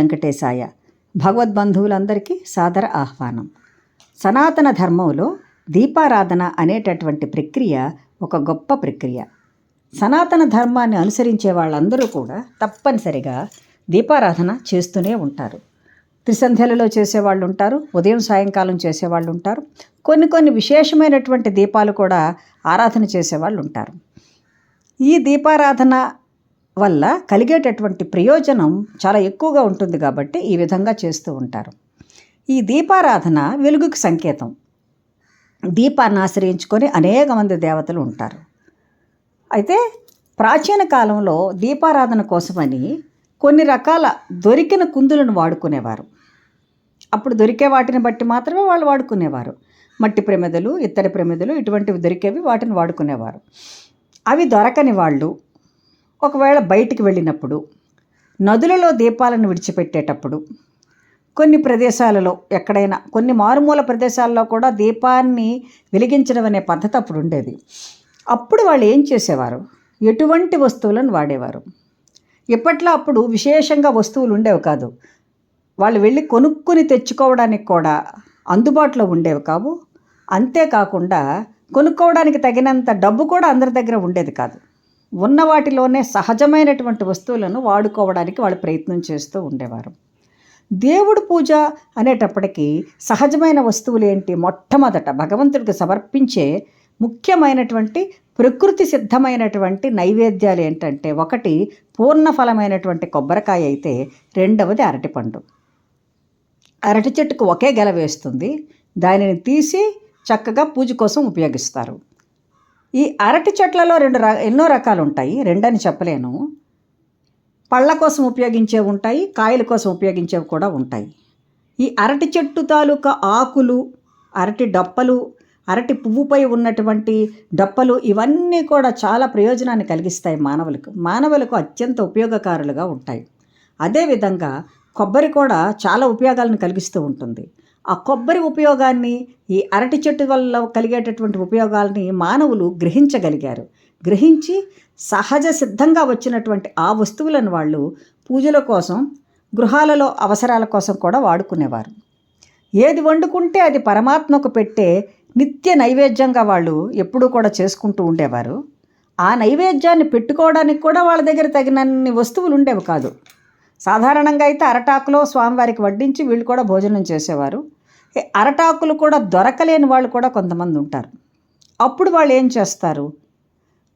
వెంకటేశాయ. భగవద్బంధువులందరికీ సాదర ఆహ్వానం. సనాతన ధర్మంలో దీపారాధన అనేటటువంటి ప్రక్రియ ఒక గొప్ప ప్రక్రియ. సనాతన ధర్మాన్ని అనుసరించే వాళ్ళందరూ కూడా తప్పనిసరిగా దీపారాధన చేస్తూనే ఉంటారు. త్రిసంధ్యలలో చేసేవాళ్ళు ఉంటారు ఉదయం సాయంకాలం చేసేవాళ్ళు ఉంటారు కొన్ని కొన్ని విశేషమైనటువంటి దీపాలు కూడా ఆరాధన చేసేవాళ్ళు ఉంటారు. ఈ దీపారాధన వల్ల కలిగేటటువంటి ప్రయోజనం చాలా ఎక్కువగా ఉంటుంది కాబట్టి ఈ విధంగా చేస్తూ ఉంటారు. ఈ దీపారాధన వెలుగుకి సంకేతం. దీపాన్ని ఆశ్రయించుకొని అనేక మంది దేవతలు ఉంటారు. అయితే ప్రాచీన కాలంలో దీపారాధన కోసమని కొన్ని రకాల దొరికిన కుందులను వాడుకునేవారు. అప్పుడు దొరికే వాటిని బట్టి మాత్రమే వాళ్ళు వాడుకునేవారు. మట్టి ప్రమిదలు ఇత్తడి ప్రమిదలు ఇటువంటివి దొరికేవి వాటిని వాడుకునేవారు. అవి దొరకని వాళ్ళు ఒకవేళ బయటికి వెళ్ళినప్పుడు నదులలో దీపాలను విడిచిపెట్టేటప్పుడు కొన్ని ప్రదేశాలలో ఎక్కడైనా కొన్ని మారుమూల ప్రదేశాల్లో కూడా దీపాన్ని వెలిగించడం అనే పద్ధతి అప్పుడు ఉండేది. అప్పుడు వాళ్ళు ఏం చేసేవారు? ఎటువంటి వస్తువులను వాడేవారు? ఇప్పట్లో అప్పుడు విశేషంగా వస్తువులు ఉండేవి కాదు. వాళ్ళు వెళ్ళి కొనుక్కొని తెచ్చుకోవడానికి కూడా అందుబాటులో ఉండేవి కావు. అంతేకాకుండా కొనుక్కోవడానికి తగినంత డబ్బు కూడా అందరి దగ్గర ఉండేది కాదు. ఉన్న వాటిలోనే సహజమైనటువంటి వస్తువులను వాడుకోవడానికి వాళ్ళు ప్రయత్నం చేస్తూ ఉండేవారు. దేవుడు పూజ అనేటప్పటికీ సహజమైన వస్తువులు ఏంటి? మొట్టమొదట భగవంతుడికి సమర్పించే ముఖ్యమైనటువంటి ప్రకృతి సిద్ధమైనటువంటి నైవేద్యాలు ఏంటంటే ఒకటి పూర్ణఫలమైనటువంటి కొబ్బరికాయ అయితే రెండవది అరటిపండు. అరటి చెట్టుకు ఒకే గెల వేస్తుంది. దానిని తీసి చక్కగా పూజ కోసం ఉపయోగిస్తారు. ఈ అరటి చెట్లలో రెండు ర ఎన్నో రకాలు ఉంటాయి రెండని చెప్పలేను. పళ్ళ కోసం ఉపయోగించేవి ఉంటాయి కాయల కోసం ఉపయోగించేవి కూడా ఉంటాయి. ఈ అరటి చెట్టు తాలూకా ఆకులు అరటి డప్పలు అరటి పువ్వుపై ఉన్నటువంటి డప్పలు ఇవన్నీ కూడా చాలా ప్రయోజనాన్ని కలిగిస్తాయి మానవులకు. మానవులకు అత్యంత ఉపయోగకారులుగా ఉంటాయి. అదేవిధంగా కొబ్బరి కూడా చాలా ఉపయోగాలను కలిగిస్తూ ఉంటుంది. ఆ కొబ్బరి ఉపయోగాన్ని ఈ అరటి చెట్టు వల్ల కలిగేటటువంటి ఉపయోగాల్ని మానవులు గ్రహించగలిగారు. గ్రహించి సహజ సిద్ధంగా వచ్చినటువంటి ఆ వస్తువులను వాళ్ళు పూజల కోసం గృహాలలో అవసరాల కోసం కూడా వాడుకునేవారు. ఏది వండుకుంటే అది పరమాత్మకు పెట్టే నిత్య నైవేద్యంగా వాళ్ళు ఎప్పుడూ కూడా చేసుకుంటూ ఉండేవారు. ఆ నైవేద్యాన్ని పెట్టుకోవడానికి కూడా వాళ్ళ దగ్గర తగినన్ని వస్తువులు ఉండేవి కాదు. సాధారణంగా అయితే అరటాకులో స్వామివారికి వడ్డించి వీళ్ళు కూడా భోజనం చేసేవారు. అరటాకులు కూడా దొరకలేని వాళ్ళు కూడా కొంతమంది ఉంటారు. అప్పుడు వాళ్ళు ఏం చేస్తారు?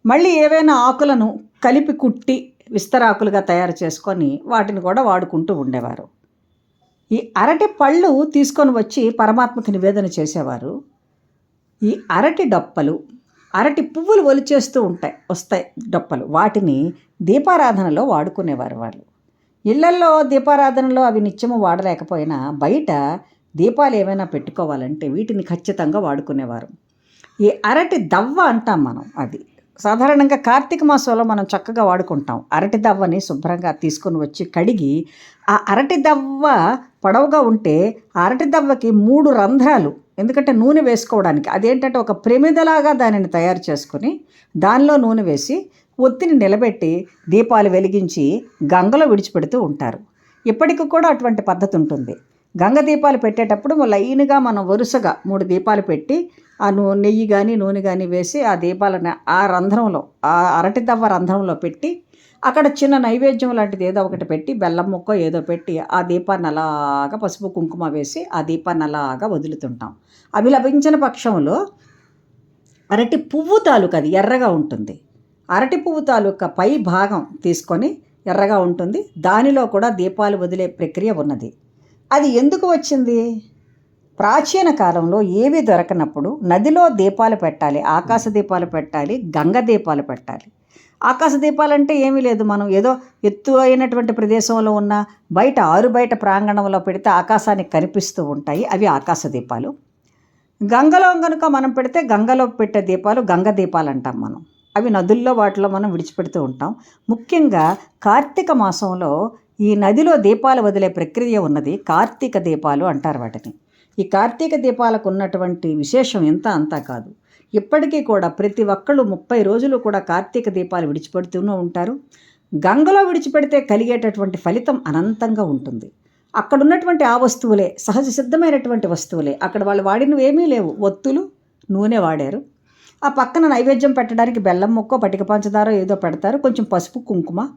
మళ్ళీ ఏవైనా ఆకులను కలిపి కుట్టి విస్తరాకులుగా తయారు చేసుకొని వాటిని కూడా వాడుకుంటూ ఉండేవారు. ఈ అరటి పళ్ళు తీసుకొని వచ్చి పరమాత్మకు నివేదన చేసేవారు. ఈ అరటి డప్పలు అరటి పువ్వులు ఒలిచేస్తూ ఉంటాయి వస్తాయి డప్పలు. వాటిని దీపారాధనలో వాడుకునేవారు వాళ్ళు. ఇళ్ళల్లో దీపారాధనలో అవి నిత్యము వాడలేకపోయినా బయట దీపాలు ఏమైనా పెట్టుకోవాలంటే వీటిని ఖచ్చితంగా వాడుకునేవారు. ఈ అరటి దవ్వ అంటాం మనం అది. సాధారణంగా కార్తీక మాసంలో మనం చక్కగా వాడుకుంటాం. అరటి దవ్వని శుభ్రంగా తీసుకొని వచ్చి కడిగి ఆ అరటి దవ్వ పొడవుగా ఉంటే అరటి దవ్వకి మూడు రంధ్రాలు ఎందుకంటే నూనె వేసుకోవడానికి. అదేంటంటే ఒక ప్రమిదలాగా దానిని తయారు చేసుకొని దానిలో నూనె వేసి ఒత్తిని నిలబెట్టి దీపాలు వెలిగించి గంగలో విడిచిపెడుతూ ఉంటారు. ఇప్పటికి కూడా అటువంటి పద్ధతి ఉంటుంది. గంగ దీపాలు పెట్టేటప్పుడు లైన్గా మనం వరుసగా మూడు దీపాలు పెట్టి ఆ నూ నెయ్యి కానీ నూనె కానీ వేసి ఆ దీపాలను ఆ రంధ్రంలో ఆ అరటి దవ్వ రంధ్రంలో పెట్టి అక్కడ చిన్న నైవేద్యం లాంటిది ఏదో ఒకటి పెట్టి బెల్లం ముక్క ఏదో పెట్టి ఆ దీపాన్ని అలాగా పసుపు కుంకుమ వేసి ఆ దీపాన్ని అలాగా వదులుతుంటాం. అవి లభించిన పక్షంలో అరటి పువ్వు తాలూకా అది ఎర్రగా ఉంటుంది. అరటి పువ్వు తాలూకా పై భాగం తీసుకొని ఎర్రగా ఉంటుంది. దానిలో కూడా దీపాలు వదిలే ప్రక్రియ ఉన్నది. అది ఎందుకు వచ్చింది? ప్రాచీన కాలంలో ఏవి దొరకనప్పుడు నదిలో దీపాలు పెట్టాలి ఆకాశ దీపాలు పెట్టాలి గంగ దీపాలు పెట్టాలి. ఆకాశ దీపాలు అంటే ఏమీ లేదు. మనం ఏదో ఎత్తు అయినటువంటి ప్రదేశంలో ఉన్న బయట ఆరు బయట ప్రాంగణంలో పెడితే ఆకాశానికి కనిపిస్తూ ఉంటాయి. అవి ఆకాశ దీపాలు. గంగలో కనుక మనం పెడితే గంగలో పెట్టే దీపాలు గంగ దీపాలు అంటాం మనం. అవి నదుల్లో వాటిలో మనం విడిచిపెడుతూ ఉంటాం. ముఖ్యంగా కార్తీక మాసంలో ఈ నదిలో దీపాలు వదిలే ప్రక్రియ ఉన్నది. కార్తీక దీపాలు అంటారు వాటిని. ఈ కార్తీక దీపాలకు ఉన్నటువంటి విశేషం ఎంత అంతా కాదు. ఇప్పటికీ కూడా ప్రతి ఒక్కళ్ళు ముప్పై రోజులు కూడా కార్తీక దీపాలు విడిచిపెడుతూనే ఉంటారు. గంగలో విడిచిపెడితే కలిగేటటువంటి ఫలితం అనంతంగా ఉంటుంది. అక్కడ ఉన్నటువంటి ఆ వస్తువులే సహజ సిద్ధమైనటువంటి వస్తువులే. అక్కడ వాళ్ళు వాడినవి ఏమీ లేవు. ఒత్తులు నూనె వాడారు. ఆ పక్కన నైవేద్యం పెట్టడానికి బెల్లం ముక్క పటిక పంచదార ఏదో పెడతారు. కొంచెం పసుపు కుంకుమ.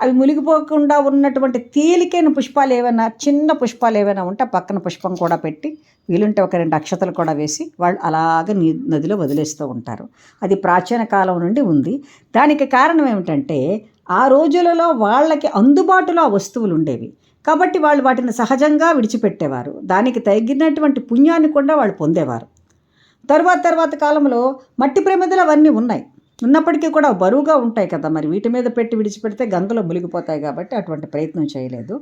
అవి మునిగిపోకుండా ఉన్నటువంటి తేలికైన పుష్పాలు ఏమైనా చిన్న పుష్పాలు ఏమైనా ఉంటే ఆ పక్కన పుష్పం కూడా పెట్టి వీలుంటే ఒక రెండు అక్షతలు కూడా వేసి వాళ్ళు అలాగ నీ నదిలో వదిలేస్తూ ఉంటారు. అది ప్రాచీన కాలం నుండి ఉంది. దానికి కారణం ఏమిటంటే ఆ రోజులలో వాళ్ళకి అందుబాటులో ఆ వస్తువులు ఉండేవి. కాబట్టి వాళ్ళు వాటిని సహజంగా విడిచిపెట్టేవారు. దానికి తగినటువంటి పుణ్యాన్ని కూడా వాళ్ళు పొందేవారు. తర్వాత తర్వాత కాలంలో మట్టి ప్రమిదలు అవన్నీ ఉన్నాయి. ఉన్నప్పటికీ కూడా బరువుగా ఉంటాయి కదా మరి. వీటి మీద పెట్టి విడిచిపెడితే గంగలో మునిగిపోతాయి కాబట్టి అటువంటి ప్రయత్నం చేయలేదు.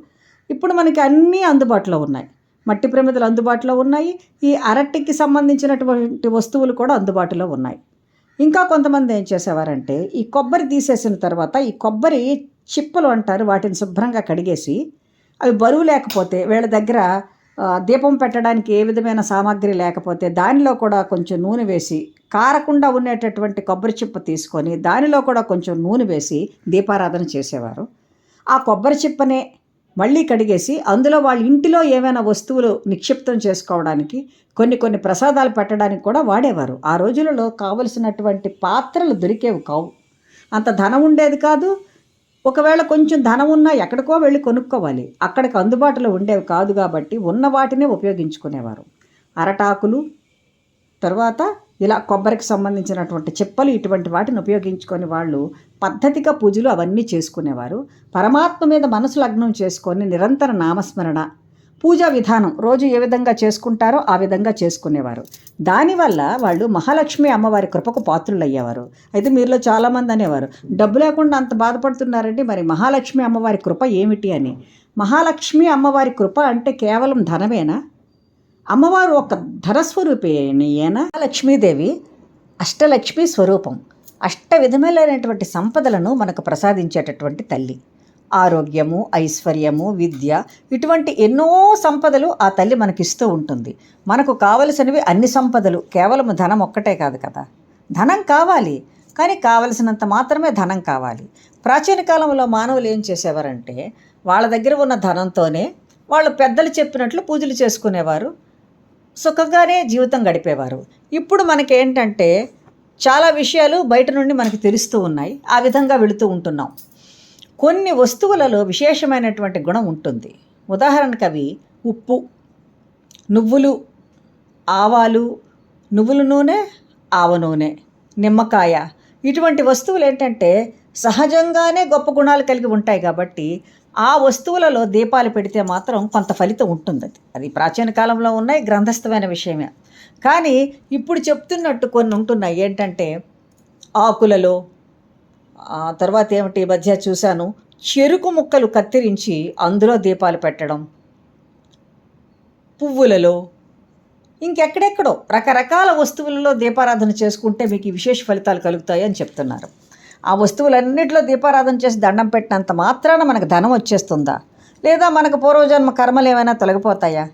ఇప్పుడు మనకి అన్నీ అందుబాటులో ఉన్నాయి. మట్టి ప్రమిదలు అందుబాటులో ఉన్నాయి. ఈ అరటికి సంబంధించినటువంటి వస్తువులు కూడా అందుబాటులో ఉన్నాయి. ఇంకా కొంతమంది ఏం చేసేవారంటే ఈ కొబ్బరి తీసేసిన తర్వాత ఈ కొబ్బరి చిప్పలు అంటారు వాటిని శుభ్రంగా కడిగేసి అవి బరువు లేకపోతే వీళ్ళ దగ్గర దీపం పెట్టడానికి ఏ విధమైన సామాగ్రి లేకపోతే దానిలో కూడా కొంచెం నూనె వేసి కారకుండా ఉండేటటువంటి కొబ్బరి చిప్ప తీసుకొని దానిలో కూడా కొంచెం నూనె వేసి దీపారాధన చేసేవారు. ఆ కొబ్బరి చిప్పనే మళ్ళీ కడిగేసి అందులో వాళ్ళ ఇంటిలో ఏమైనా వస్తువులు నిక్షిప్తం చేసుకోవడానికి కొన్ని కొన్ని ప్రసాదాలు పెట్టడానికి కూడా వాడేవారు. ఆ రోజులలో కావలసినటువంటి పాత్రలు దొరికేవి కావు. అంత ధనం ఉండేది కాదు ఒకవేళ కొంచెం ధనం ఉన్నా ఎక్కడికో వెళ్ళి కొనుక్కోవాలి. అక్కడికి అందుబాటులో ఉండేవి కాదు కాబట్టి ఉన్న వాటినే ఉపయోగించుకునేవారు. అరటాకులు తర్వాత ఇలా కొబ్బరికి సంబంధించినటువంటి చెప్పలు ఇటువంటి వాటిని ఉపయోగించుకొని వాళ్ళు పద్ధతిగా పూజలు అవన్నీ చేసుకునేవారు. పరమాత్మ మీద మనసు లగ్నం చేసుకొని నిరంతర నామస్మరణ పూజా విధానం రోజు ఏ విధంగా చేసుకుంటారో ఆ విధంగా చేసుకునేవారు. దానివల్ల వాళ్ళు మహాలక్ష్మి అమ్మవారి కృపకు పాత్రులు అయ్యేవారు అయితే మీరులో చాలామంది అనేవారు డబ్బు లేకుండా అంత బాధపడుతున్నారంటే మరి మహాలక్ష్మి అమ్మవారి కృప ఏమిటి అని? మహాలక్ష్మి అమ్మవారి కృప అంటే కేవలం ధనమేనా? అమ్మవారు ఒక ధనస్వరూపిణియేనా? లక్ష్మీదేవి అష్టలక్ష్మి స్వరూపం అష్ట విధములైనటువంటి సంపదలను మనకు ప్రసాదించేటటువంటి తల్లి. ఆరోగ్యము ఐశ్వర్యము విద్య ఇటువంటి ఎన్నో సంపదలు ఆ తల్లి మనకిస్తూ ఉంటుంది. మనకు కావలసినవి అన్ని సంపదలు. కేవలం ధనం ఒక్కటే కాదు కదా. ధనం కావాలి. కానీ కావలసినంత మాత్రమే ధనం కావాలి. ప్రాచీన కాలంలో మానవులు ఏం చేసేవారంటే వాళ్ళ దగ్గర ఉన్న ధనంతోనే వాళ్ళు పెద్దలు చెప్పినట్లు పూజలు చేసుకునేవారు. సుఖంగానే జీవితం గడిపేవారు. ఇప్పుడు మనకి ఏంటంటే చాలా విషయాలు బయట నుండి మనకి తెలుస్తూ ఉన్నాయి. ఆ విధంగా వెళుతూ ఉంటున్నాం. కొన్ని వస్తువులలో విశేషమైనటువంటి గుణం ఉంటుంది. ఉదాహరణకు అవి ఉప్పు నువ్వులు ఆవాలు నువ్వుల నూనె ఆవ నూనె నిమ్మకాయ. ఇటువంటి వస్తువులు ఏంటంటే సహజంగానే గొప్ప గుణాలు కలిగి ఉంటాయి కాబట్టి ఆ వస్తువులలో దీపాలు పెడితే మాత్రం కొంత ఫలితం ఉంటుంది. అది అది ప్రాచీన కాలంలో ఉన్నాయి గ్రంథస్థమైన విషయమే. కానీ ఇప్పుడు చెప్తున్నట్టు కొన్ని ఉంటున్నాయి. ఏంటంటే ఆకులలో ఆ తర్వాత ఏమిటి? మధ్య చూశాను. చెరుకు ముక్కలు కత్తిరించి అందులో దీపాలు పెట్టడం. పువ్వులలో. ఇంకెక్కడెక్కడో రకరకాల వస్తువులలో దీపారాధన చేసుకుంటే మీకు ఈ విశేష ఫలితాలు కలుగుతాయి అని చెప్తున్నారు. ఆ వస్తువులన్నింటిలో దీపారాధన చేసి దండం పెట్టినంత మాత్రాన మనకు ధనం వచ్చేస్తుందా? లేదా మనకు పూర్వజన్మ కర్మలు ఏమైనా తొలగిపోతాయా?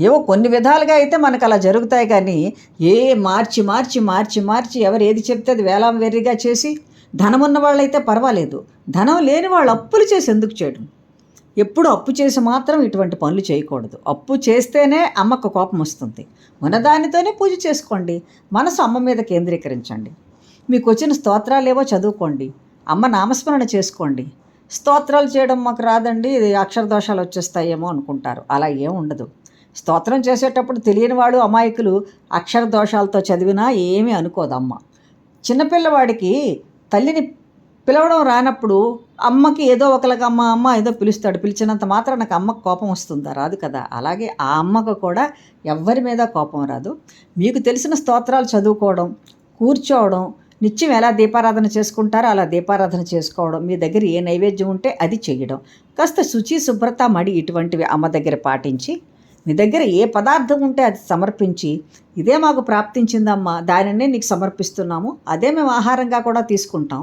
ఏవో కొన్ని విధాలుగా అయితే మనకు అలా జరుగుతాయి కానీ ఏ మార్చి మార్చి మార్చి మార్చి ఎవరు ఏది చెప్తే అది వేలాం వెర్రిగా చేసి ధనం ఉన్న వాళ్ళైతే పర్వాలేదు. ధనం లేని వాళ్ళు అప్పులు చేసి ఎందుకు చేయడం? ఎప్పుడు అప్పు చేసి మాత్రం ఇటువంటి పనులు చేయకూడదు. అప్పు చేస్తేనే అమ్మకు కోపం వస్తుంది. ఉన్నదానితోనే పూజ చేసుకోండి. మనసు అమ్మ మీద కేంద్రీకరించండి. మీకు వచ్చిన స్తోత్రాలు ఏవో చదువుకోండి. అమ్మ నామస్మరణ చేసుకోండి. స్తోత్రాలు చేయడం మాకు రాదండి. ఇది అక్షర దోషాలు వచ్చేస్తాయేమో అనుకుంటారు. అలా ఏం ఉండదు. స్తోత్రం చేసేటప్పుడు తెలియని వాడు అమాయకులు అక్షర దోషాలతో చదివినా ఏమీ అనుకోదు అమ్మ చిన్నపిల్లవాడికి తల్లిని పిలవడం రానప్పుడు అమ్మకి ఏదో ఒకలాగా అమ్మ అమ్మ ఏదో పిలుస్తాడు. పిలిచినంత మాత్రం నాకు అమ్మకు కోపం వస్తుందా? రాదు కదా. అలాగే ఆ అమ్మకు కూడా ఎవ్వరి మీద కోపం రాదు. మీకు తెలిసిన స్తోత్రాలు చదువుకోవడం కూర్చోవడం నిత్యం ఎలా దీపారాధన చేసుకుంటారో అలా దీపారాధన చేసుకోవడం మీ దగ్గర ఏ నైవేద్యం ఉంటే అది చేయడం. కాస్త శుచి శుభ్రత మడి ఇటువంటివి అమ్మ దగ్గర పాటించి మీ దగ్గర ఏ పదార్థం ఉంటే అది సమర్పించి ఇదే మాకు ప్రాప్తించిందమ్మా దానినే నీకు సమర్పిస్తున్నాము అదే మేము ఆహారంగా కూడా తీసుకుంటాం.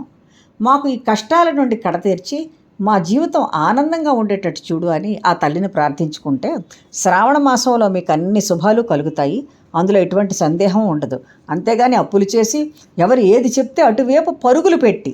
మాకు ఈ కష్టాల నుండి కడతీర్చి మా జీవితం ఆనందంగా ఉండేటట్టు చూడు అని ఆ తల్లిని ప్రార్థించుకుంటే శ్రావణ మాసంలో మీకు అన్ని శుభాలు కలుగుతాయి అందులో ఎటువంటి సందేహం ఉండదు. అంతేగాని అప్పులు చేసి ఎవరు ఏది చెప్తే అటువైపు పరుగులు పెట్టి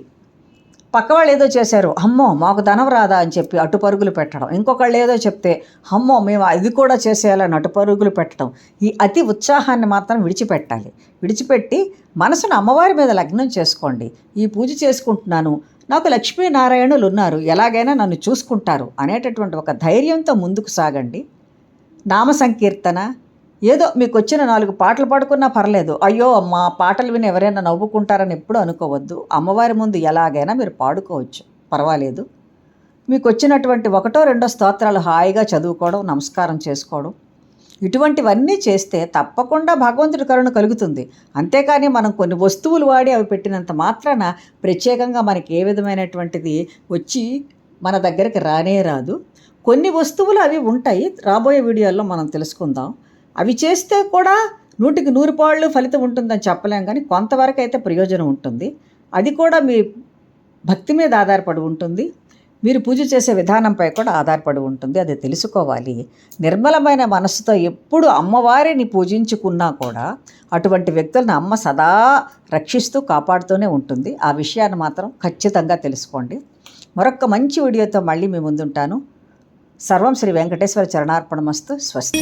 పక్క వాళ్ళు ఏదో చేశారు అమ్మో మాకు ధనం రాదా అని చెప్పి అటుపరుగులు పెట్టడం. ఇంకొకళ్ళు ఏదో చెప్తే అమ్మో మేము అది కూడా చేసేయాలని అటుపరుగులు పెట్టడం. ఈ అతి ఉత్సాహాన్ని మాత్రం విడిచిపెట్టాలి. విడిచిపెట్టి మనసును అమ్మవారి మీద లగ్నం చేసుకోండి. ఈ పూజ చేసుకుంటున్నాను. నాకు లక్ష్మీనారాయణులు ఉన్నారు. ఎలాగైనా నన్ను చూసుకుంటారు అనేటటువంటి ఒక ధైర్యంతో ముందుకు సాగండి. నామ సంకీర్తన ఏదో మీకు వచ్చిన నాలుగు పాటలు పాడుకున్నా పర్లేదు. అయ్యో మా పాటలు విని ఎవరైనా నవ్వుకుంటారని ఎప్పుడు అనుకోవద్దు. అమ్మవారి ముందు ఎలాగైనా మీరు పాడుకోవచ్చు. పర్వాలేదు. మీకు వచ్చినటువంటి ఒకటో రెండో స్తోత్రాలు హాయిగా చదువుకోవడం నమస్కారం చేసుకోవడం ఇటువంటివన్నీ చేస్తే తప్పకుండా భగవంతుడి కరుణ కలుగుతుంది. అంతేకాని మనం కొన్ని వస్తువులు వాడి అవి పెట్టినంత మాత్రాన ప్రత్యేకంగా మనకి ఏ విధమైనటువంటిది వచ్చి మన దగ్గరికి రానే రాదు. కొన్ని వస్తువులు అవి ఉంటాయి. రాబోయే వీడియోల్లో మనం తెలుసుకుందాం. అవి చేస్తే కూడా నూటికి నూరు పాళ్ళు ఫలితం ఉంటుందని చెప్పలేం కానీ కొంతవరకు అయితే ప్రయోజనం ఉంటుంది. అది కూడా మీ భక్తి మీద ఆధారపడి ఉంటుంది. మీరు పూజ చేసే విధానంపై కూడా ఆధారపడి ఉంటుంది. అది తెలుసుకోవాలి. నిర్మలమైన మనస్సుతో ఎప్పుడు అమ్మవారిని పూజించుకున్నా కూడా అటువంటి వ్యక్తులను అమ్మ సదా రక్షిస్తూ కాపాడుతూనే ఉంటుంది. ఆ విషయాన్ని మాత్రం ఖచ్చితంగా తెలుసుకోండి. మరొక మంచి వీడియోతో మళ్ళీ మీ ముందుంటాను. సర్వం శ్రీ వెంకటేశ్వర చరణార్పణమస్తు. స్వస్తి.